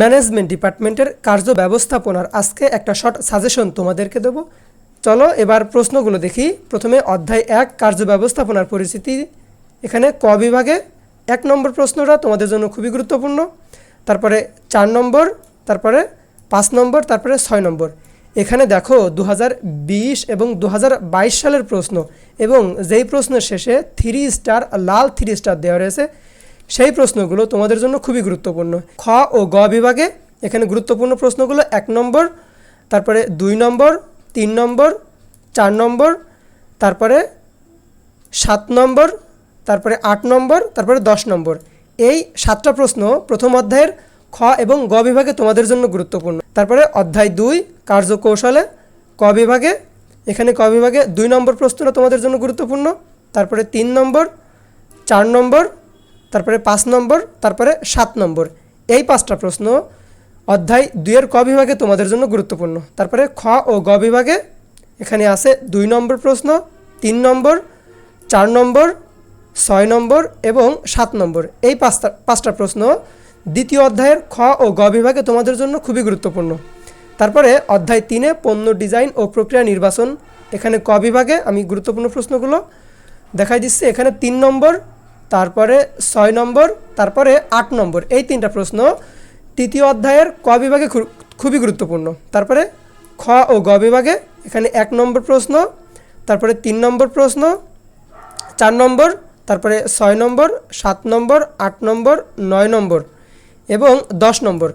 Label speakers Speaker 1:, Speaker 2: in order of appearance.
Speaker 1: Management ডিপার্টমেন্টের কার্য ব্যবস্থাপনার আজকে একটা শর্ট সাজেশন তোমাদেরকে দেবো। চলো এবার প্রশ্নগুলো দেখি। প্রথমে অধ্যায় এক, কার্য ব্যবস্থাপনার পরিস্থিতি। এখানে ক বিভাগে এক নম্বর প্রশ্নটা তোমাদের জন্য খুবই গুরুত্বপূর্ণ। তারপরে চার নম্বর, তারপরে পাঁচ নম্বর, তারপরে ছয় নম্বর। এখানে দেখো দু হাজার বিশ এবং দু হাজার বাইশ সালের প্রশ্ন এবং যেই প্রশ্নের শেষে থ্রি স্টার লাল থ্রি স্টার দেওয়া রয়েছে সেই প্রশ্নগুলো তোমাদের জন্য খুবই গুরুত্বপূর্ণ। খ ও গ বিভাগে এখানে গুরুত্বপূর্ণ প্রশ্নগুলো এক নম্বর, তারপরে দুই নম্বর, তিন নম্বর, চার নম্বর, তারপরে সাত নম্বর, তারপরে আট নম্বর, তারপরে দশ নম্বর। এই সাতটা প্রশ্ন প্রথম অধ্যায়ের খ এবং গ বিভাগে তোমাদের জন্য গুরুত্বপূর্ণ। তারপরে অধ্যায় দুই, কার্যকৌশলে ক বিভাগে, এখানে ক বিভাগে দুই নম্বর প্রশ্নটা তোমাদের জন্য গুরুত্বপূর্ণ। তারপরে তিন নম্বর, চার নম্বর তারপরে পাঁচ নম্বর, তারপরে সাত নম্বর। এই পাঁচটা প্রশ্ন অধ্যায় দুইয়ের ক বিভাগে তোমাদের জন্য গুরুত্বপূর্ণ। তারপরে খ ও গ বিভাগে এখানে আছে দুই নম্বর প্রশ্ন, তিন নম্বর, চার নম্বর, ছয় নম্বর এবং সাত নম্বর। এই পাঁচটা পাঁচটা প্রশ্ন দ্বিতীয় অধ্যায়ের খ ও গ বিভাগে তোমাদের জন্য খুবই গুরুত্বপূর্ণ। তারপরে অধ্যায় তিনে পণ্য ডিজাইন ও প্রক্রিয়া নির্বাচন। এখানে ক বিভাগে আমি গুরুত্বপূর্ণ প্রশ্নগুলো দেখাই দিচ্ছি। এখানে তিন নম্বর তারপরে ছয় নম্বর, তারপরে আট নম্বর। এই তিনটা প্রশ্ন তৃতীয় অধ্যায়ের ক বিভাগে খুবই গুরুত্বপূর্ণ। তারপরে খ ও গ বিভাগে এখানে এক নম্বর প্রশ্ন, তারপরে তিন নম্বর প্রশ্ন, চার নম্বর, তারপরে ছয় নম্বর, সাত নম্বর, আট নম্বর, নয় নম্বর এবং দশ নম্বর।